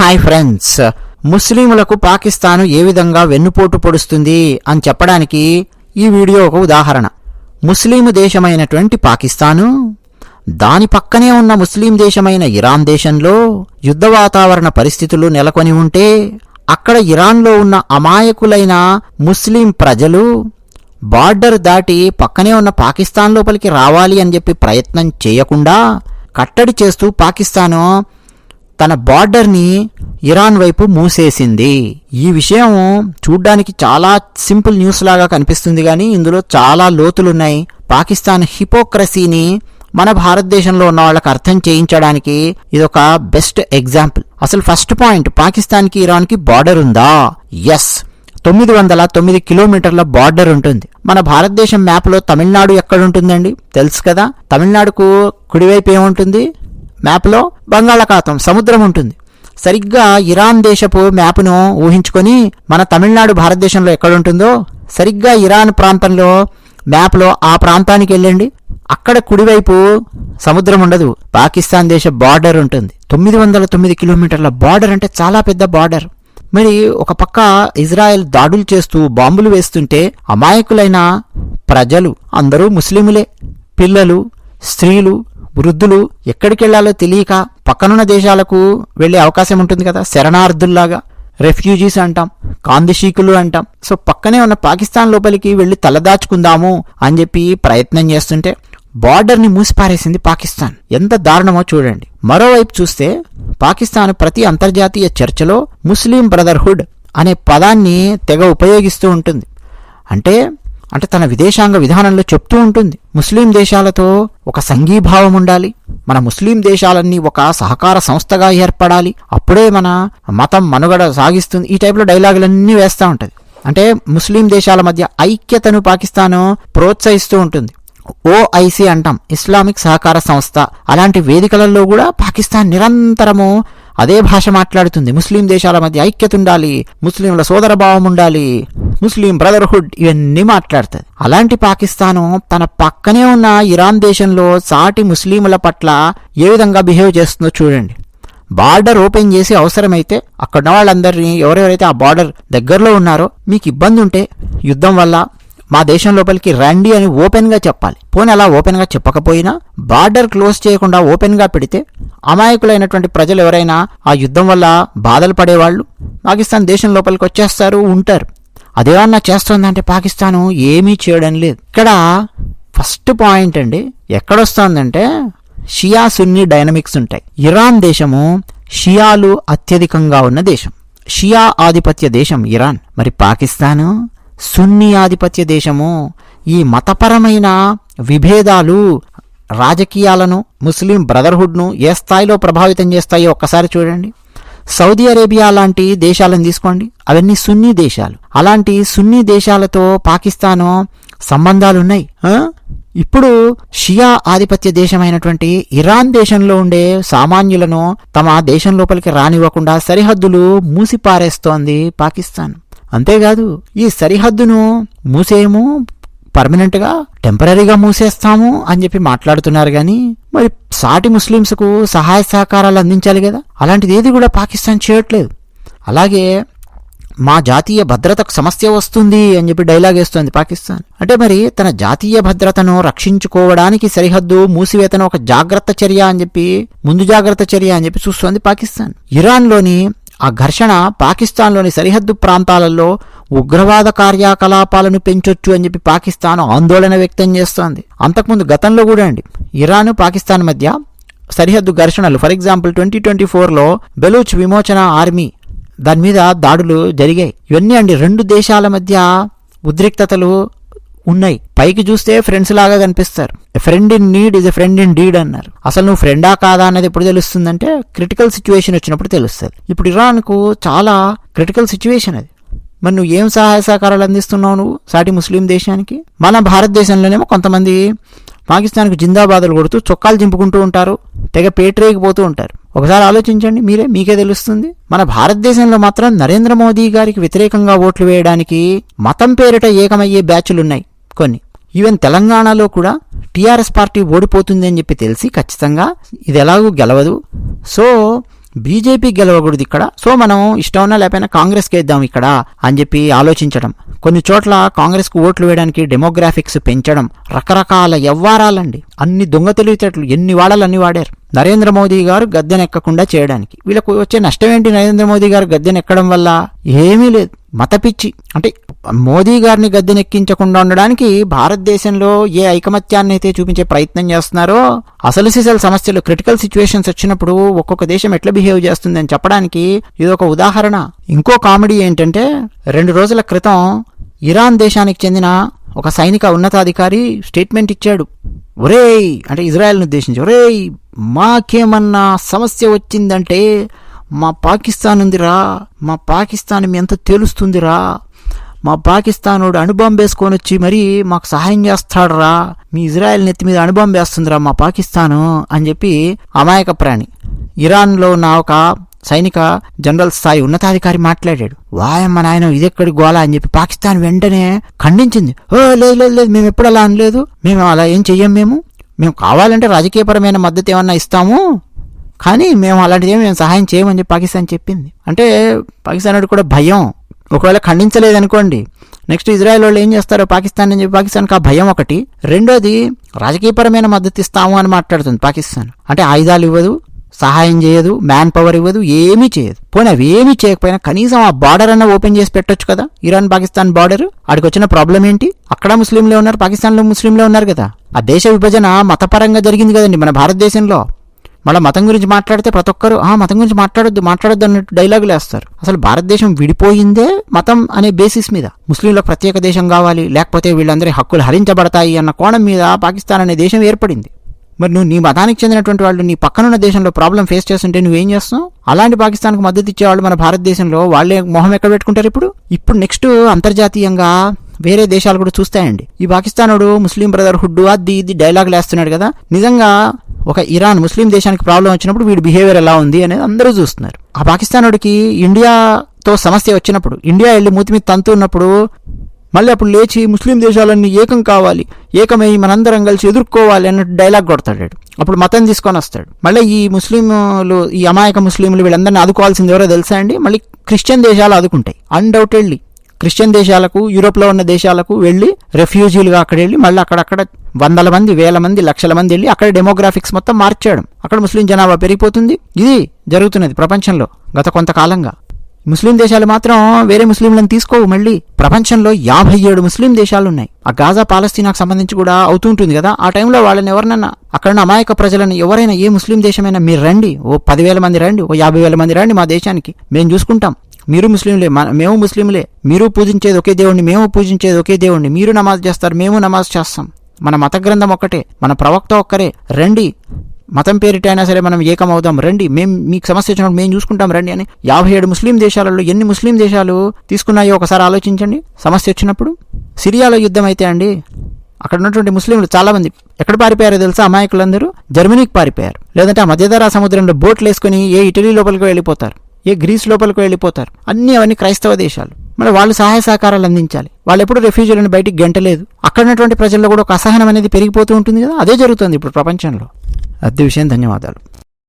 Hi friends. ముస్లింలకు పాకిస్తాన్ ఏ విధంగా వెన్నుపోటు పొడుస్తుంది అని చెప్పడానికి ఈ వీడియో ఒక ఉదాహరణ. ముస్లిం దేశమైనటువంటి పాకిస్తాను దాని పక్కనే ఉన్న ముస్లిం దేశమైన ఇరాన్ దేశంలో యుద్ధ వాతావరణ పరిస్థితులు నెలకొని ఉంటే అక్కడ ఇరాన్లో ఉన్న అమాయకులైన ముస్లిం ప్రజలు బార్డర్ దాటి పక్కనే ఉన్న పాకిస్తాన్ లోపలికి రావాలి అని చెప్పి ప్రయత్నం చేయకుండా కట్టడి చేస్తూ పాకిస్తాను తన బార్డర్ని ఇరాన్ వైపు మూసేసింది. ఈ విషయం చూడ్డానికి చాలా సింపుల్ న్యూస్ లాగా కనిపిస్తుంది కానీ ఇందులో చాలా లోతులున్నాయి. పాకిస్తాన్ హిపోక్రసీని మన భారతదేశంలో ఉన్న వాళ్ళకి అర్థం చేయించడానికి ఇదొక బెస్ట్ ఎగ్జాంపుల్. అసలు ఫస్ట్ పాయింట్ పాకిస్తాన్కి ఇరాన్కి బార్డర్ ఉందా? ఎస్ తొమ్మిది వందల తొమ్మిది కిలోమీటర్ల బార్డర్ ఉంటుంది. మన భారతదేశం మ్యాప్లో తమిళనాడు ఎక్కడ ఉంటుందండి తెలుసు కదా? తమిళనాడుకు కుడివైపు ఏముంటుంది? మ్యాప్లో బంగాళాఖాతం సముద్రం ఉంటుంది. సరిగ్గా ఇరాన్ దేశపు మ్యాప్ను ఊహించుకొని మన తమిళనాడు భారతదేశంలో ఎక్కడ ఉంటుందో సరిగ్గా ఇరాన్ ప్రాంతంలో మ్యాప్లో ఆ ప్రాంతానికి వెళ్ళండి. అక్కడ కుడివైపు సముద్రం ఉండదు. పాకిస్తాన్ దేశ బార్డర్ ఉంటుంది. తొమ్మిది వందల తొమ్మిది కిలోమీటర్ల బార్డర్ అంటే చాలా పెద్ద బార్డర్. మరి ఒక పక్క ఇజ్రాయెల్ దాడులు చేస్తూ బాంబులు వేస్తుంటే అమాయకులైన ప్రజలు అందరూ ముస్లిములే. పిల్లలు స్త్రీలు వృద్ధులు ఎక్కడికెళ్ళాలో తెలియక పక్కనున్న దేశాలకు వెళ్ళే అవకాశం ఉంటుంది కదా. శరణార్థుల్లాగా. రెఫ్యూజీస్ అంటాం కాందిశీకులు అంటాం. సో పక్కనే ఉన్న పాకిస్తాన్ లోపలికి వెళ్ళి తలదాచుకుందాము అని చెప్పి ప్రయత్నం చేస్తుంటే బార్డర్ని మూసిపారేసింది పాకిస్తాన్. ఎంత దారుణమో చూడండి. మరోవైపు చూస్తే పాకిస్తాన్ ప్రతి అంతర్జాతీయ చర్చలో ముస్లిం బ్రదర్హుడ్ అనే పదాన్ని తెగ ఉపయోగిస్తూ ఉంటుంది. అంటే అంటే తన విదేశాంగ విధానంలో చెప్తూ ఉంటుంది. ముస్లిం దేశాలతో ఒక సంఘీభావం ఉండాలి. మన ముస్లిం దేశాలన్నీ ఒక సహకార సంస్థగా ఏర్పడాలి. అప్పుడే మన మతం మనుగడ సాగిస్తుంది. ఈ టైప్లో డైలాగులన్నీ వేస్తూ ఉంటుంది. అంటే ముస్లిం దేశాల మధ్య ఐక్యతను పాకిస్తాను ప్రోత్సహిస్తూ ఉంటుంది. ఓఐసి అంటాం. ఇస్లామిక్ సహకార సంస్థ. అలాంటి వేదికలలో కూడా పాకిస్తాన్ నిరంతరము అదే భాష మాట్లాడుతుంది. ముస్లిం దేశాల మధ్య ఐక్యత ఉండాలి ముస్లింల సోదర భావం ఉండాలి. ముస్లిం బ్రదర్హుడ్ ఇవన్నీ మాట్లాడుతుంది. అలాంటి పాకిస్తాను తన పక్కనే ఉన్న ఇరాన్ దేశంలో సాటి ముస్లింల పట్ల ఏ విధంగా బిహేవ్ చేస్తుందో చూడండి. బార్డర్ ఓపెన్ చేసి అవసరమైతే అక్కడ ఉన్న వాళ్ళందరినీ ఎవరెవరైతే ఆ బార్డర్ దగ్గరలో ఉన్నారో మీకు ఇబ్బంది ఉంటే యుద్ధం వల్ల మా దేశం లోపలికి రండి అని ఓపెన్గా చెప్పాలి. పోనీ అలా ఓపెన్గా చెప్పకపోయినా బార్డర్ క్లోజ్ చేయకుండా ఓపెన్గా పెడితే అమాయకులైనటువంటి ప్రజలు ఎవరైనా ఆ యుద్ధం వల్ల బాధలు పడేవాళ్ళు పాకిస్తాన్ దేశం లోపలికి వచ్చేస్తారు ఉంటారు. అదేమన్నా చేస్తోందంటే పాకిస్తాను ఏమీ చేయడం లేదు. ఇక్కడ ఫస్ట్ పాయింట్ అండి ఎక్కడొస్తోందంటే షియా సున్ని డైనమిక్స్ ఉంటాయి. ఇరాన్ దేశము షియాలు అత్యధికంగా ఉన్న దేశం. షియా ఆధిపత్య దేశం ఇరాన్. మరి పాకిస్తాను సున్నీ ఆధిపత్య దేశము. ఈ మతపరమైన విభేదాలు రాజకీయాలను ముస్లిం బ్రదర్హుడ్ను ఏ స్థాయిలో ప్రభావితం చేస్తాయో ఒక్కసారి చూడండి. సౌదీ అరేబియా లాంటి దేశాలను తీసుకోండి. అవన్నీ సున్నీ దేశాలు. అలాంటి సున్నీ దేశాలతో పాకిస్తాను సంబంధాలున్నాయి. ఇప్పుడు షియా ఆధిపత్య దేశమైనటువంటి ఇరాన్ దేశంలో ఉండే సామాన్యులను తమ దేశం లోపలికి రానివ్వకుండా సరిహద్దులు మూసిపారేస్తోంది పాకిస్తాన్. అంతేకాదు ఈ సరిహద్దును మూసేయము పర్మనెంట్గా టెంపరీగా మూసేస్తాము అని చెప్పి మాట్లాడుతున్నారు కానీ మరి సాటి ముస్లింస్కు సహాయ సహకారాలు అందించాలి కదా? అలాంటిది ఏది కూడా పాకిస్తాన్ చేయట్లేదు. అలాగే మా జాతీయ భద్రతకు సమస్య వస్తుంది అని చెప్పి డైలాగ్ వేస్తోంది పాకిస్తాన్. అంటే మరి తన జాతీయ భద్రతను రక్షించుకోవడానికి సరిహద్దు మూసివేతను ఒక జాగ్రత్త చర్య అని చెప్పి ముందు జాగ్రత్త చర్య అని చెప్పి చూస్తోంది పాకిస్తాన్. ఇరాన్లోని ఆ ఘర్షణ పాకిస్తాన్లోని సరిహద్దు ప్రాంతాలలో ఉగ్రవాద కార్యకలాపాలను పెంచొచ్చు అని చెప్పి పాకిస్తాన్ ఆందోళన వ్యక్తం చేస్తోంది. అంతకుముందు గతంలో కూడా అండి ఇరాన్ పాకిస్తాన్ మధ్య సరిహద్దు ఘర్షణలు ఫర్ ఎగ్జాంపుల్ ట్వంటీ ట్వంటీ ఫోర్లో బెలూచ్ విమోచన ఆర్మీ దాని మీద దాడులు జరిగాయి. ఇవన్నీ అండి రెండు దేశాల మధ్య ఉద్రిక్తతలు ఉన్నాయి. పైకి చూస్తే ఫ్రెండ్స్ లాగా కనిపిస్తారు. Friend in need is a friend in deed అన్నారు. అసలు నువ్వు ఫ్రెండా కాదా అనేది ఎప్పుడు తెలుస్తుందంటే క్రిటికల్ సిచ్యువేషన్ వచ్చినప్పుడు తెలుస్తుంది. ఇప్పుడు ఇరాన్కు చాలా క్రిటికల్ సిచ్యువేషన్ అది. మరి నువ్వు ఏం సహాయ సహకారాలు అందిస్తున్నావు నువ్వు? సాటి ముస్లిం దేశానికి? మన భారతదేశంలోనేమో కొంతమంది పాకిస్తాన్కు జిందాబాదులు కొడుతూ చొక్కాలు చింపుకుంటూ ఉంటారు. తెగ పేటరేగిపోతూ ఉంటారు. ఒకసారి ఆలోచించండి మీరే మీకే తెలుస్తుంది. మన భారతదేశంలో మాత్రం నరేంద్ర మోదీ గారికి వ్యతిరేకంగా ఓట్లు వేయడానికి మతం పేరిట ఏకమయ్యే బ్యాచ్లున్నాయి. కొన్ని ఈవెన్ తెలంగాణలో కూడా టీఆర్ఎస్ పార్టీ ఓడిపోతుంది అని చెప్పి తెలిసి ఖచ్చితంగా ఇది ఎలాగూ గెలవదు. సో బీజేపీ గెలవకూడదు ఇక్కడ. సో మనం ఇష్టం ఉన్నా లేకపోయినా కాంగ్రెస్కి వేద్దాం ఇక్కడ అని చెప్పి ఆలోచించడం. కొన్ని చోట్ల కాంగ్రెస్కు ఓట్లు వేయడానికి డెమోగ్రాఫిక్స్ పెంచడం. రకరకాల ఎవ్వారాలండి అన్ని దొంగ తెలివితేటలు ఎన్ని వాడాలు అన్ని వాడారు. నరేంద్ర మోదీ గారు గద్దెనెక్కకుండా చేయడానికి. వీళ్ళకు వచ్చే నష్టం ఏంటి నరేంద్ర మోదీ గారు గద్దెనెక్కడం వల్ల? ఏమీ లేదు. మతపిచ్చి అంటే మోదీ గారిని గద్దెనెక్కించకుండా ఉండడానికి భారతదేశంలో ఏ ఐకమత్యాన్ని అయితే చూపించే ప్రయత్నం చేస్తున్నారో అసలు సిసలు సమస్యలు క్రిటికల్ సిచ్యువేషన్స్ వచ్చినప్పుడు ఒక్కొక్క దేశం ఎట్లా బిహేవ్ చేస్తుందని చెప్పడానికి ఇది ఒక ఉదాహరణ. ఇంకో కామెడీ ఏంటంటే రెండు రోజుల క్రితం ఇరాన్ దేశానికి చెందిన ఒక సైనిక ఉన్నతాధికారి స్టేట్మెంట్ ఇచ్చాడు. ఒరేయ్ అంటే ఇజ్రాయెల్ని ఉద్దేశించి ఒరేయ్ మాకేమన్నా సమస్య వచ్చిందంటే మా పాకిస్తాన్ ఉందిరా మా పాకిస్తాన్ ఎంత తెలుస్తుందిరా. మా పాకిస్తానోడు అణుబాంబేసుకొని వచ్చి మరీ మాకు సహాయం చేస్తాడురా. మీ ఇజ్రాయెల్ నెత్తి మీద అణుబాంబేస్తుందిరా మా పాకిస్తాను అని చెప్పి అమాయక ప్రాణి. ఇరాన్లో ఉన్న ఒక సైనిక జనరల్ స్థాయి ఉన్నతాధికారి మాట్లాడాడు. వాయమ్మ నాయన ఇదెక్కడి గోళ? అని చెప్పి పాకిస్తాన్ వెంటనే ఖండించింది. ఓ లేదు లేదు లేదు మేము ఎప్పుడు అలా అనలేదు. మేము అలా ఏం చెయ్యం మేము? మేము కావాలంటే రాజకీయపరమైన మద్దతు ఏమన్నా ఇస్తాము? కానీ మేము అలాంటిది మేము సహాయం చేయమని చెప్పి పాకిస్తాన్ చెప్పింది. అంటే పాకిస్తాన్ వాడికి కూడా భయం. ఒకవేళ ఖండించలేదనుకోండి నెక్స్ట్ ఇజ్రాయెల్ వాళ్ళు ఏం చేస్తారో పాకిస్తాన్ అని చెప్పి పాకిస్తాన్కి ఆ భయం ఒకటి. రెండోది రాజకీయపరమైన మద్దతు ఇస్తాము అని మాట్లాడుతుంది పాకిస్తాన్. అంటే ఆయుధాలు ఇవ్వదు సహాయం చేయదు మ్యాన్ పవర్ ఇవ్వదు ఏమీ చేయదు. పోనీ అవి ఏమీ చేయకపోయినా కనీసం ఆ బార్డర్ అన్న ఓపెన్ చేసి పెట్టొచ్చు కదా? ఇరాన్ పాకిస్తాన్ బార్డర్? అక్కడికి వచ్చిన ప్రాబ్లం ఏంటి? అక్కడ ముస్లింలే ఉన్నారు పాకిస్తాన్లో ముస్లింలే ఉన్నారు కదా. ఆ దేశ విభజన మతపరంగా జరిగింది కదండి మన భారతదేశంలో. మళ్ళీ మతం గురించి మాట్లాడితే ప్రతి ఒక్కరు ఆ మతం గురించి మాట్లాడొద్దు మాట్లాడొద్దు అన్నట్టు డైలాగులు వేస్తారు. అసలు భారతదేశం విడిపోయిందే మతం అనే బేసిస్ మీద. ముస్లింలకు ప్రత్యేక దేశం కావాలి లేకపోతే వీళ్ళందరి హక్కులు హరించబడతాయి అన్న కోణం మీద పాకిస్తాన్ అనే దేశం ఏర్పడింది. మరి నువ్వు నీ మతానికి చెందినటువంటి వాళ్ళు నీ పక్కనున్న దేశంలో ప్రాబ్లం ఫేస్ చేస్తుంటే నువ్వేం చేస్తావు అలాంటి పాకిస్తాన్కు మద్దతు ఇచ్చేవాళ్ళు మన భారతదేశంలో వాళ్ళే మొహం ఎక్కడ పెట్టుకుంటారు ఇప్పుడు? ఇప్పుడు నెక్స్ట్ అంతర్జాతీయంగా వేరే దేశాలు కూడా చూస్తాయండి. ఈ పాకిస్తానుడు ముస్లిం బ్రదర్హుడ్ అది ఇది డైలాగులు వేస్తున్నాడు కదా. నిజంగా ఒక ఇరాన్ ముస్లిం దేశానికి ప్రాబ్లం వచ్చినప్పుడు వీడి బిహేవియర్ ఎలా ఉంది అనేది అందరూ చూస్తున్నారు. ఆ పాకిస్తానుడికి ఇండియాతో సమస్య వచ్చినప్పుడు ఇండియా వెళ్ళి మూతి మీద తంతు ఉన్నప్పుడు మళ్ళీ అప్పుడు లేచి ముస్లిం దేశాలన్నీ ఏకం కావాలి ఏకమై మనందరం కలిసి ఎదుర్కోవాలి అన్నట్టు డైలాగ్ కొడతాడు అప్పుడు మతం తీసుకొని వస్తాడు. మళ్ళీ ఈ ముస్లింలు ఈ అమాయక ముస్లింలు వీళ్ళందరినీ ఆదుకోవాల్సింది ఎవరో తెలుసా అండి? మళ్ళీ క్రిస్టియన్ దేశాలు ఆదుకుంటాయి. అన్డౌటెడ్లీ క్రిస్టియన్ దేశాలకు యూరోప్లో ఉన్న దేశాలకు వెళ్ళి రెఫ్యూజీలుగా అక్కడ వెళ్ళి మళ్ళీ అక్కడక్కడ వందల మంది వేల మంది లక్షల మంది వెళ్ళి అక్కడ డెమోగ్రాఫిక్స్ మొత్తం మార్చేయడం. అక్కడ ముస్లిం జనాభా పెరిగిపోతుంది. ఇది జరుగుతున్నది ప్రపంచంలో గత కొంతకాలంగా. ముస్లిం దేశాలు మాత్రం వేరే ముస్లింలను తీసుకోవు. మళ్ళీ ప్రపంచంలో యాభై ఏడు ముస్లిం దేశాలు ఉన్నాయి ఆ గాజా పాలస్తీనాకు సంబంధించి కూడా అవుతుంటుంది కదా. ఆ టైంలో వాళ్ళని ఎవరినన్నా అక్కడ అమాయక ప్రజలను ఎవరైనా ఏ ముస్లిం దేశమైనా మీరు రండి. ఓ పదివేల మంది రండి. ఓ యాభై వేల మంది రండి మా దేశానికి. మేము చూసుకుంటాం. మీరు ముస్లింలే మన- మేము ముస్లింలే. మీరు పూజించేది ఒకే దేవుణ్ణి మేము పూజించేది ఒకే దేవుణ్ణి. మీరు నమాజ్ చేస్తారు మేము నమాజ్ చేస్తాం. మన మత గ్రంథం ఒక్కటే మన ప్రవక్త ఒక్కరే. రండి. మతం పేరిట అయినా సరే మనం ఏకమవుదాం. రండి. మేము మీకు సమస్య వచ్చినప్పుడు మేము చూసుకుంటాం. రండి అని యాభై ఏడు ముస్లిం దేశాలలో ఎన్ని ముస్లిం దేశాలు తీసుకున్నాయో ఒకసారి ఆలోచించండి. సమస్య వచ్చినప్పుడు. సిరియాలో యుద్ధం అయితే అండి అక్కడ ఉన్నటువంటి ముస్లింలు చాలామంది ఎక్కడ పారిపోయారో తెలుసా? అమాయకులందరూ జర్మనీకి పారిపోయారు. లేదంటే ఆ మధ్యధరా సముద్రంలో బోట్లు వేసుకుని ఏ ఇటలీ లోపలికి వెళ్ళిపోతారు. ఏ గ్రీస్ లోపలికి వెళ్ళిపోతారు. అన్ని అవన్నీ క్రైస్తవ దేశాలు. మరి వాళ్ళు సహాయ సహకారాలు అందించాలి. వాళ్ళు ఎప్పుడు రెఫ్యూజీలను బయటికి గెంటలేదు. అక్కడ ఉన్నటువంటి ప్రజల్లో కూడా ఒక అసహనం అనేది పెరిగిపోతూ ఉంటుంది కదా? అదే జరుగుతుంది ఇప్పుడు ప్రపంచంలో. అద్దె విషయం ధన్యవాదాలు.